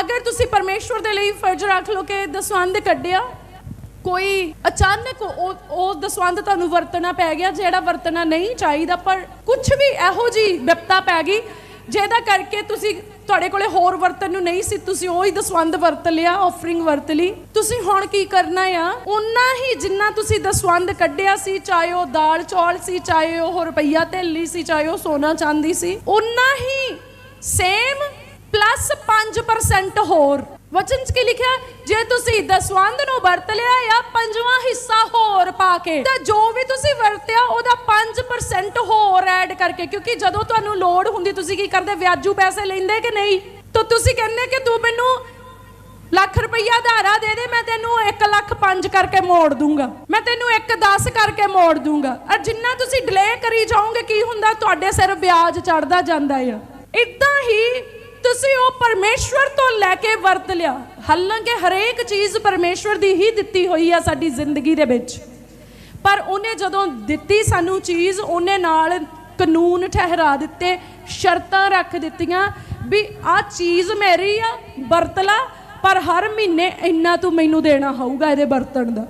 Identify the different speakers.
Speaker 1: ਅਗਰ ਤੁਸੀਂ ਪਰਮੇਸ਼ਵਰ ਦੇ ਲਈ ਫਰਜ਼ ਰੱਖ ਲਓ ਕਿ ਦਸਵੰਦ ਕੱਢਿਆ, ਕੋਈ ਅਚਾਨਕ ਉਹ ਉਹ ਦਸਵੰਦ ਤੁਹਾਨੂੰ ਵਰਤਣਾ ਪੈ ਗਿਆ, ਜਿਹੜਾ ਵਰਤਣਾ ਨਹੀਂ ਚਾਹੀਦਾ, ਪਰ ਕੁਝ ਵੀ ਇਹੋ ਜੀ ਵਿਪਤਾ ਪੈ ਗਈ, ਜਿਹਦਾ ਕਰਕੇ ਤੁਸੀਂ ਤੁਹਾਡੇ ਕੋਲੇ ਹੋਰ ਵਰਤਨ ਨੂੰ ਨਹੀਂ ਸੀ, ਤੁਸੀਂ ਉਹ ਹੀ ਦਸਵੰਦ ਵਰਤ ਲਿਆ ਆਫਰਿੰਗ ਵਰਤ ਲਈ। ਤੁਸੀਂ ਹੁਣ ਕੀ ਕਰਨਾ ਆ? ਉਨਾ ਹੀ ਜਿੰਨਾ ਤੁਸੀਂ ਦਸਵੰਦ ਕੱਢਿਆ ਸੀ, ਚਾਹੇ ਉਹ ਦਾਲ ਚੌਲ ਸੀ, ਚਾਹੇ ਉਹ ਰੁਪਈਆ ਥੈਲੀ ਸੀ, ਚਾਹੇ ਉਹ ਸੋਨਾ ਚਾਂਦੀ ਸੀ ਉਨਾ ਹੀ ਸੇਮ 5% ਹੋਰ। ਵਚਨ 'ਚ ਕੀ ਲਿਖਿਆ? ਜੇ ਤੁਸੀਂ ਦਸਵੰਦ ਨੂੰ ਵਰਤ ਲਿਆ ਜਾਂ ਪੰਜਵਾਂ ਹਿੱਸਾ ਹੋਰ ਪਾ ਕੇ, ਤਾਂ ਜੋ ਵੀ ਤੁਸੀਂ ਵਰਤਿਆ, ਉਹਦਾ 5% ਹੋਰ ਐਡ ਕਰਕੇ। ਕਿਉਂਕਿ ਜਦੋਂ ਤੁਹਾਨੂੰ ਲੋੜ ਹੁੰਦੀ, ਤੁਸੀਂ ਕੀ ਕਰਦੇ? ਵਿਆਜੂ ਪੈਸੇ ਲੈਂਦੇ ਕਿ ਨਹੀਂ? ਤਾਂ ਤੁਸੀਂ ਕਹਿੰਦੇ ਕਿ ਤੂੰ ਮੈਨੂੰ ਲੱਖ ਰੁਪਈਆ ਧਾਰਾ ਦੇ ਦੇ, ਮੈਂ ਤੈਨੂੰ 1 ਲੱਖ 5 ਕਰਕੇ ਮੋੜ ਦੂੰਗਾ। ਮੈਂ ਤੈਨੂੰ 1 10 ਕਰਕੇ ਮੋੜ ਦੂੰਗਾ। ਔਰ ਜਿੰਨਾ ਤੁਸੀਂ ਡਿਲੇ ਕਰੀ ਜਾਓਗੇ, ਕੀ ਹੁੰਦਾ? ਤੁਹਾਡੇ ਸਿਰ ਵਿਆਜ ਚੜਦਾ ਜਾਂਦਾ ਆ। ਇਦਾਂ ਹੀ ਤੁਸੀਂ ਉਹ ਪਰਮੇਸ਼ਵਰ ਤੋਂ ਲੈ ਕੇ ਵਰਤ ਲਿਆ। ਹਾਲਾਂਕਿ ਹਰੇਕ ਚੀਜ਼ ਪਰਮੇਸ਼ਵਰ ਦੀ ਹੀ ਦਿੱਤੀ ਹੋਈ ਆ ਸਾਡੀ ਜ਼ਿੰਦਗੀ ਦੇ ਵਿੱਚ। ਪਰ ਉਹਨੇ ਜਦੋਂ ਦਿੱਤੀ ਸਾਨੂੰ ਚੀਜ਼, ਉਹਨੇ ਨਾਲ ਕਾਨੂੰਨ ਠਹਿਰਾ ਦਿੱਤੇ, ਸ਼ਰਤਾਂ ਰੱਖ ਦਿੱਤੀਆਂ ਵੀ ਆ ਚੀਜ਼ ਮੇਰੀ ਆ, ਵਰਤ ਲਾ, ਪਰ ਹਰ ਮਹੀਨੇ ਇੰਨਾ ਤੂੰ ਮੈਨੂੰ ਦੇਣਾ ਹੋਊਗਾ ਇਹਦੇ ਵਰਤਣ ਦਾ।